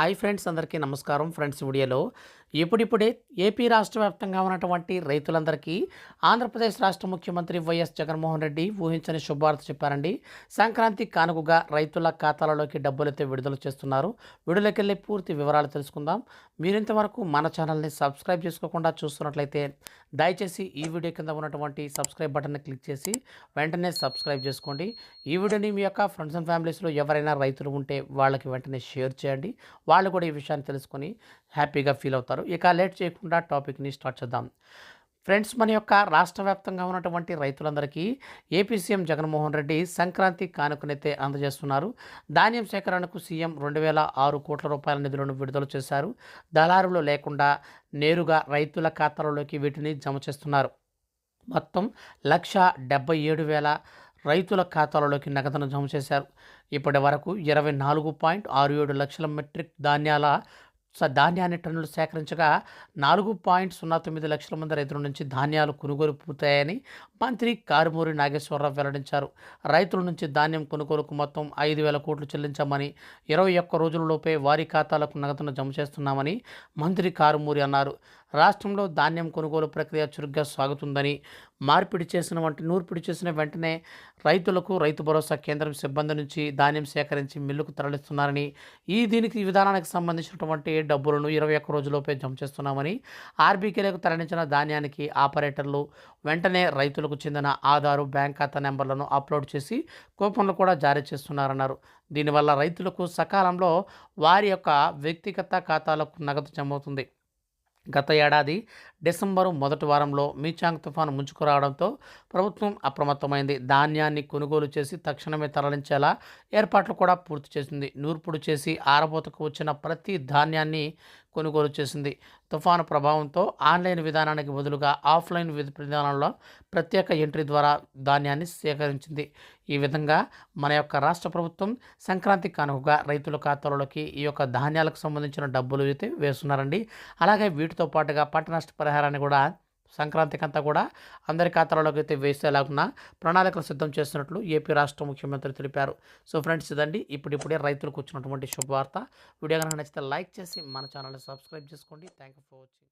Hi friends అందరికీ నమస్కారం. Friends వీడియోలో ఇప్పుడిప్పుడే ఏపీ రాష్ట్ర వ్యాప్తంగా ఉన్నటువంటి రైతులందరికీ ఆంధ్రప్రదేశ్ రాష్ట్ర ముఖ్యమంత్రి వైఎస్ జగన్మోహన్ రెడ్డి ఊహించని శుభవార్త చెప్పారండి. సంక్రాంతి కానుకగా రైతుల ఖాతాలలోకి డబ్బులైతే విడుదల చేస్తున్నారు. విడుదలకెళ్ళి పూర్తి వివరాలు తెలుసుకుందాం. మీరు ఇంతవరకు మన ఛానల్ని సబ్స్క్రైబ్ చేసుకోకుండా చూస్తున్నట్లయితే దయచేసి ఈ వీడియో కింద ఉన్నటువంటి సబ్స్క్రైబ్ బటన్ని క్లిక్ చేసి వెంటనే సబ్స్క్రైబ్ చేసుకోండి. ఈ వీడియోని మీ యొక్క ఫ్రెండ్స్ అండ్ ఫ్యామిలీస్లో ఎవరైనా రైతులు ఉంటే వాళ్ళకి వెంటనే షేర్ చేయండి. వాళ్ళు కూడా ఈ విషయాన్ని తెలుసుకొని హ్యాపీగా ఫీల్ అవుతారు. ఇక లేట్ చేయకుండా టాపిక్ని స్టార్ట్ చేద్దాం. ఫ్రెండ్స్ మన యొక్క రాష్ట్ర వ్యాప్తంగా ఉన్నటువంటి రైతులందరికీ ఏపీ సీఎం జగన్మోహన్ రెడ్డి సంక్రాంతి కానుకనైతే అందజేస్తున్నారు. ధాన్యం సేకరణకు సీఎం రెండు వేల ఆరు కోట్ల రూపాయల నిధులను విడుదల చేశారు. దళారులు లేకుండా నేరుగా రైతుల ఖాతాలలోకి వీటిని జమ చేస్తున్నారు. మొత్తం లక్ష డెబ్బై ఏడు వేల రైతుల ఖాతాలలోకి నగదును జమ చేశారు. ఇప్పటి వరకు ఇరవై నాలుగు పాయింట్ ఆరు ఏడు లక్షల మెట్రిక్ ధాన్యాల ధాన్యాన్ని టన్నులు సేకరించగా నాలుగు పాయింట్ సున్నా తొమ్మిది లక్షల మంది రైతుల నుంచి ధాన్యాలు కొనుగోలు పూర్తయ్యాయని మంత్రి కారుమూరి నాగేశ్వరరావు వెల్లడించారు. రైతుల నుంచి ధాన్యం కొనుగోలుకు మొత్తం ఐదు వేల కోట్లు చెల్లించామని ఇరవై ఒక్క రోజులలోపే వారి ఖాతాలకు నగదును జమ చేస్తున్నామని మంత్రి కారుమూరి అన్నారు. రాష్ట్రంలో ధాన్యం కొనుగోలు ప్రక్రియ చురుగ్గా సాగుతుందని మార్పిడి చేసిన వంటి నూర్పిడి చేసిన వెంటనే రైతులకు రైతు భరోసా కేంద్రం సిబ్బంది నుంచి ధాన్యం సేకరించి మిల్లుకు తరలిస్తున్నారని ఈ దీనికి విధానానికి సంబంధించినటువంటి డబ్బులను ఇరవై ఒక్క రోజులోపే జమ చేస్తున్నామని ఆర్బీకేలకు తరలించిన ధాన్యానికి ఆపరేటర్లు వెంటనే రైతులకు చెందిన ఆధారు బ్యాంక్ ఖాతా నెంబర్లను అప్లోడ్ చేసి కూపన్లు కూడా జారీ చేస్తున్నారన్నారు. దీనివల్ల రైతులకు సకాలంలో వారి యొక్క వ్యక్తిగత ఖాతాలకు నగదు జమవుతుంది. గత ఏడాది డిసెంబరు మొదటి వారంలో మీచాంగ్ తుఫాను ముంచుకురావడంతో ప్రభుత్వం అప్రమత్తమైంది. ధాన్యాన్ని కొనుగోలు చేసి తక్షణమే తరలించేలా ఏర్పాట్లు కూడా పూర్తి చేసింది. నూర్పుడు చేసి ఆరబోతకు వచ్చిన ప్రతి ధాన్యాన్ని కొనుగోలు చేసింది. తుఫాను ప్రభావంతో ఆన్లైన్ విధానానికి బదులుగా ఆఫ్లైన్ విధానంలో ప్రత్యేక ఎంట్రీ ద్వారా ధాన్యాన్ని సేకరించింది. ఈ విధంగా మన యొక్క రాష్ట్ర ప్రభుత్వం సంక్రాంతి కానుకగా రైతుల ఖాతాలలోకి ఈ యొక్క ధాన్యాలకు సంబంధించిన డబ్బులు అయితే వేస్తున్నారండి. అలాగే వీటితో పాటుగా పంట నష్ట పరిహారాన్ని కూడా సంక్రాంతికి అంతా కూడా అందరి ఖాతాలలోకి అయితే వేసేలాగున్న ప్రణాళికలు సిద్ధం చేస్తున్నట్లు ఏపీ రాష్ట్ర ముఖ్యమంత్రి తెలిపారు. సో ఫ్రెండ్స్ ఇదండి. ఇప్పుడిప్పుడే రైతులకు వచ్చినటువంటి శుభవార్త. వీడియో కనుక నచ్చితే లైక్ చేసి మన ఛానల్ని సబ్స్క్రైబ్ చేసుకోండి. Thank you for watching.